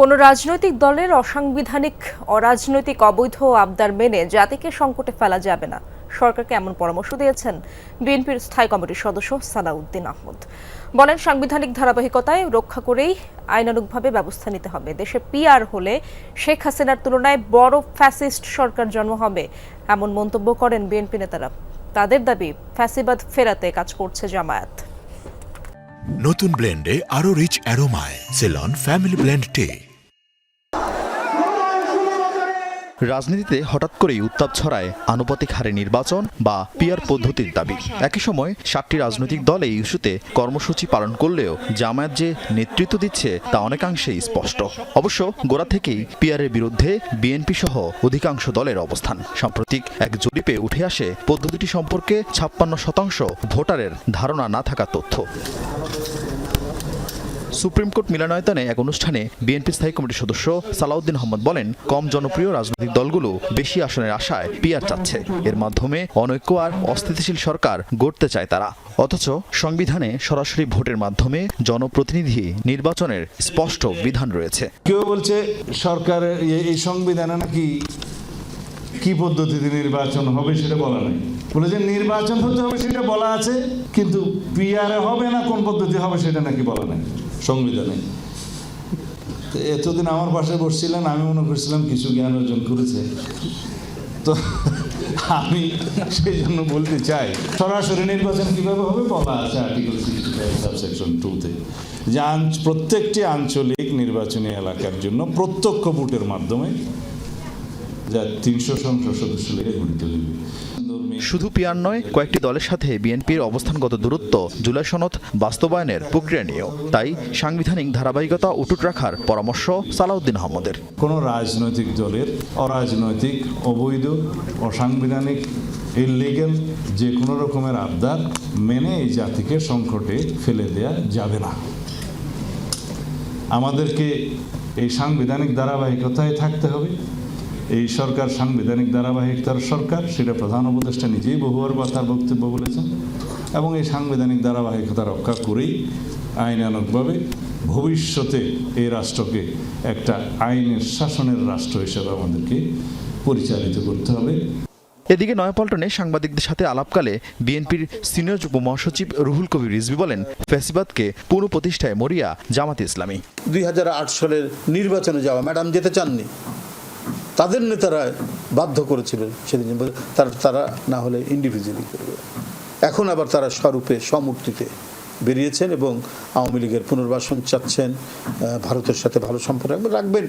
কোনো রাজনৈতিক দলের অসাংবিধানিক, অরাজনৈতিক, অবৈধ আবদার মেনে জাতিকে সংকটে ফেলা যাবে না। সরকারকে এমন পরামর্শ দিয়েছেন বিএনপির স্থায়ী কমিটির সদস্য সালাউদ্দিন আহমদ। বলেন, সাংবিধানিক ধারাবাহিকতায় রক্ষা করেই আইনানুগভাবে ব্যবস্থা নিতে হবে। দেশে পিআর হলে শেখ হাসিনার তুলনায় বড় ফ্যাসিস্ট সরকার জন্ম হবে, এমন মন্তব্য করেন বিএনপি নেতারা। তাদের দাবি, ফ্যাসিবাদ ফেরাতে কাজ করছে জামায়াত। নতুন ব্লেন্ডে আরও রিচ অ্যারোমায় সেলন ফ্যামিলি ব্লেন্ড টে রাজনীতিতে হঠাৎ করেই উত্তাপ ছড়ায় আনুপাতিক হারে নির্বাচন বা পিয়ার পদ্ধতির দাবি। একই সময় সাতটি রাজনৈতিক দল এই ইস্যুতে কর্মসূচি পালন করলেও জামায়াত যে নেতৃত্ব দিচ্ছে তা অনেকাংশেই স্পষ্ট। অবশ্য গোড়া থেকেই পিয়ারের বিরুদ্ধে বিএনপি সহ অধিকাংশ দলের অবস্থান। সাম্প্রতিক এক জরিপে উঠে আসে, পদ্ধতিটি সম্পর্কে ছাপ্পান্ন শতাংশ ভোটারের ধারণা না থাকা তথ্য। সুপ্রিম কোর্ট মিলনায়তনে এক অনুষ্ঠানে বিএনপি স্থায়ী কমিটির সদস্য সালাউদ্দিন আহমদ বলেন, কম জনপ্রিয় রাজনৈতিক দলগুলো বেশি আসনের আশায় পিয়ার চাচ্ছে। এর মাধ্যমে অনৈক্য আর অস্থিতিশীল সরকার গড়তে চায় তারা। অথচ সংবিধানে সরাসরি ভোটের মাধ্যমে জনপ্রতিনিধি নির্বাচনের স্পষ্ট বিধান রয়েছে। কেউ বলছে সরকারের এই সংবিধানে নাকি কি পদ্ধতিতে নির্বাচন হবে সেটা বলা নাই। বলে যে নির্বাচন হতে হবে সেটা বলা আছে, কিন্তু পিআরে হবে না, কোন পদ্ধতি হবে সেটা নাকি বলা নাই, সংবিধানে। এতদিন আমার পাশে বসছিলেন, আমি মনে করছিলাম কিছু জ্ঞান অর্জন করেছে। তো আমি সেই জন্য বলতে চাই, সরাসরি নির্বাচন কীভাবে হবে বলা আছে আর্টিকেল সিক্সটি ফাইভ টুতে যে প্রত্যেকটি আঞ্চলিক নির্বাচনী এলাকার জন্য প্রত্যক্ষ ভোটের মাধ্যমে যা তিনশো সংসদ সদস্য লেগে গঠিত শুধু পিয়ার নয় কয়েকটি দলের সাথে বিএনপির অবস্থানগত দূরত্ব জুলাই সনদ বাস্তবায়নের প্রক্রিয়া নিয়েও। তাই সাংবিধানিক ধারাবাহিকতা অটুট রাখার পরামর্শ সালাউদ্দিন আহমদের। কোনো রাজনৈতিক দলের অরাজনৈতিক অবৈধ অসাংবিধানিক ইলিগেল যে কোনো রকমের আবদার মেনে এই জাতিকে সংকটে ফেলে দেয়া যাবে না। আমাদেরকে এই সাংবিধানিক ধারাবাহিকতায় থাকতে হবে। এই সরকার সাংবিধানিক ধারাবাহিকতার সরকার সেটা প্রধান উপদেষ্টা নিজেই বহুবার বা তার বক্তব্য বলেছেন এবং এই সাংবিধানিক ধারাবাহিকতা রক্ষা করেই আইনানুগভাবে ভবিষ্যতে এই রাষ্ট্রকে একটা আইনের শাসনের রাষ্ট্র হিসেবে আমাদেরকে পরিচালিত করতে হবে। এদিকে নয়াপল্টনে সাংবাদিকদের সাথে আলাপকালে বিএনপির সিনিয়র যুগ্ম মহাসচিব রুহুল কবির রিজভি বলেন ফ্যাসিবাদকে পুনঃপ্রতিষ্ঠায় মরিয়া জামাত ইসলামী। দুই হাজার আট সালের নির্বাচনে যাওয়া ম্যাডাম যেতে চাননি? তাদের নেতারা বাধ্য করেছিলেন সেদিন তারা তারা না হলে ইন্ডিভিজুয়ালি করবে। এখন আবার তারা স্বরূপে সমূর্তিতে বেরিয়েছেন এবং আওয়ামী লীগের পুনর্বাসন চাচ্ছেন ভারতের সাথে ভালো সম্পর্ক রাখবেন-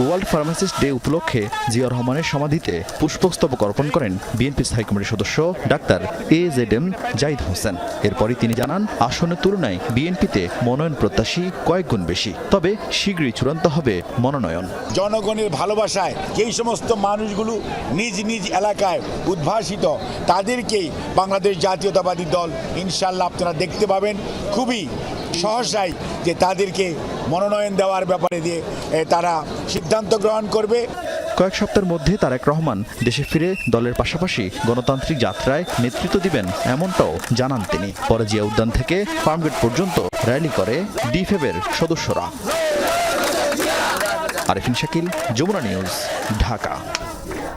ওয়ার্ল্ড ফার্মাসিস্ট ডে উপলক্ষে জিয়া রহমানের সমাধিতে পুষ্পস্তবক অর্পণ করেন বিএনপি স্থায়ী কমিটির সদস্য doctor A Z M Zahid Hossain. এরপরই তিনি জানান আসনের তুলনায় বিএনপিতে মনোনয়ন প্রত্যাশী কয়েক গুণ বেশি। তবে শীঘ্রই চূড়ান্ত হবে মনোনয়ন। জনগণের ভালোবাসায় যেই সমস্ত মানুষগুলো নিজ নিজ এলাকায় উদ্ভাসিত তাদেরকেই বাংলাদেশ জাতীয়তাবাদী দল ইনশাল্লাহ আপনারা দেখতে পাবেন। খুবই সহসাই যে তাদেরকে মনোনয়ন দেওয়ার ব্যাপারে দিয়ে তারা সিদ্ধান্ত গ্রহণ করবে। কয়েক সপ্তাহের মধ্যে তারেক রহমান দেশে ফিরে দলের পাশাপাশি গণতান্ত্রিক যাত্রায় নেতৃত্ব দিবেন এমনটাও জানান তিনি। পরে জিয়া উদ্যান থেকে ফার্মগেট পর্যন্ত র্যালি করে ডিফেবের সদস্যরা। আরেফিন শাকিল, যমুনা নিউজ, ঢাকা।